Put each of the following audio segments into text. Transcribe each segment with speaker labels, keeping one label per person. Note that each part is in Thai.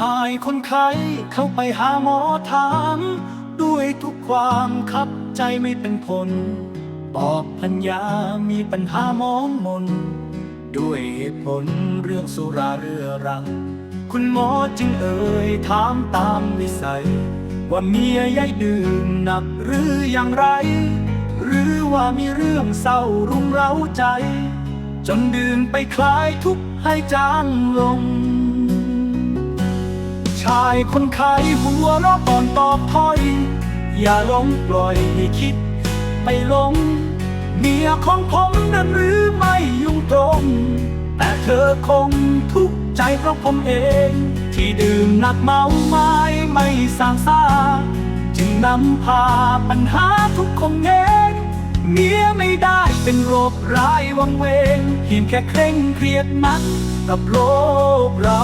Speaker 1: ชายคนไข้เข้าไปหาหมอถาม ด้วยทุกความคับใจไม่เป็นผลบอกพัญญามีปัญหามองมน ด้วยเหตุผลเรื่องสุราเรื้อรัง คุณหมอจึงเอ่ยถามตามวิสัย ว่าเมียยายดื่มหนักหรืออย่างไร หรือว่ามีเรื่องเศร้ารุมเร้าใจ จนดื่มไปคลายทุกข์ให้จางลง ชายคนไข้หัวเราะก่อนตอบถ้อย อย่าหลงปล่อยให้คิด ไปหลง เมียของผมนั้นหรือไม่ยุ่งตรง แต่เธอคงทุกข์ใจเพราะผมเอง ที่ดื่มหนักเมาไม้ไม่สางสาจึงนำพาปัญหาทุกข์ของเองเมียไม่ได้เป็นโรคร้ายวังเวงเพียงแค่เคร่งเครียดนักกับโลกเรา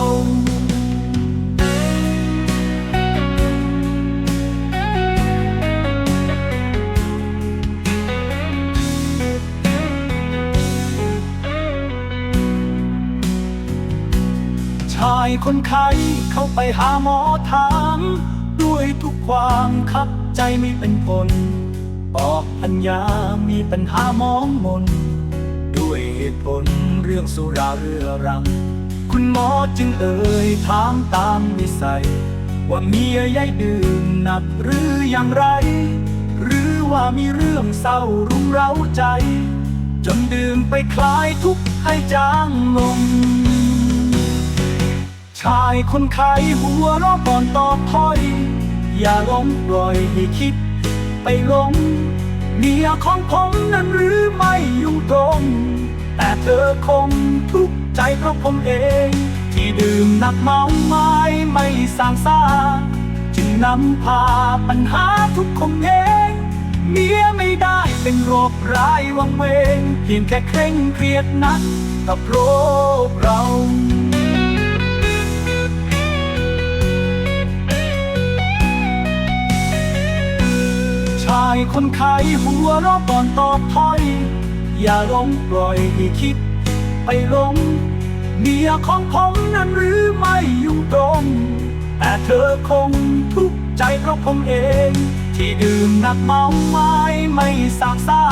Speaker 1: ชายคนไข้เข้าไปหาหมอถาม ด้วยทุกความคับใจไม่เป็นผลบอกพัญญามีปัญหามองมน ด้วยเหตุผลเรื่องสุราเรือรัง คุณหมอจึงเอ่ยถามตามวิสัย ว่าเมียยายดื่มหนักหรืออย่างไร หรือว่ามีเรื่องเศร้ารุมเร้าใจ จนดื่มไปคลายทุกข์ให้จางลง ชายคนไข้หัวเราะก่อนตอบถ้อย อย่าหลงปล่อยให้คิด ไปลงเมียของผมนั้นหรือไม่อยุ่ตรง แต่เธอคงทุกข์ใจเพราะผมเอง ที่ดื่มหนักเมาไม้ไม่สางสาจึงนำพาปัญหาทุกข์ของเองเมียไม่ได้เป็นโรคร้ายวังเวงเพียงแค่เคร่งเครียดนักกับโรคเราายคนไข้หัวเราะก่อนตอบถ้อย อย่าหลงปล่อยให้คิด ไปหลงเมียของผมนั้นหรือไม่ยุ่งตรงแต่เธอคงทุกข์ใจเพราะผมเอง ที่ดื่มหนักเมาไม้ไม่สางสา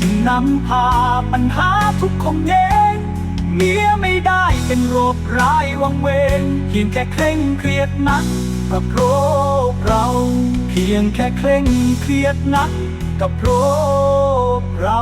Speaker 1: จึงนำพาปัญหาทุกข์ของเองเมียไม่ได้เป็นโรคร้ายวังเวงเพียงแค่เคร่งเครียดนักกับโรค เราเพียงแค่เคร่งเครียดนักกับโรคเรา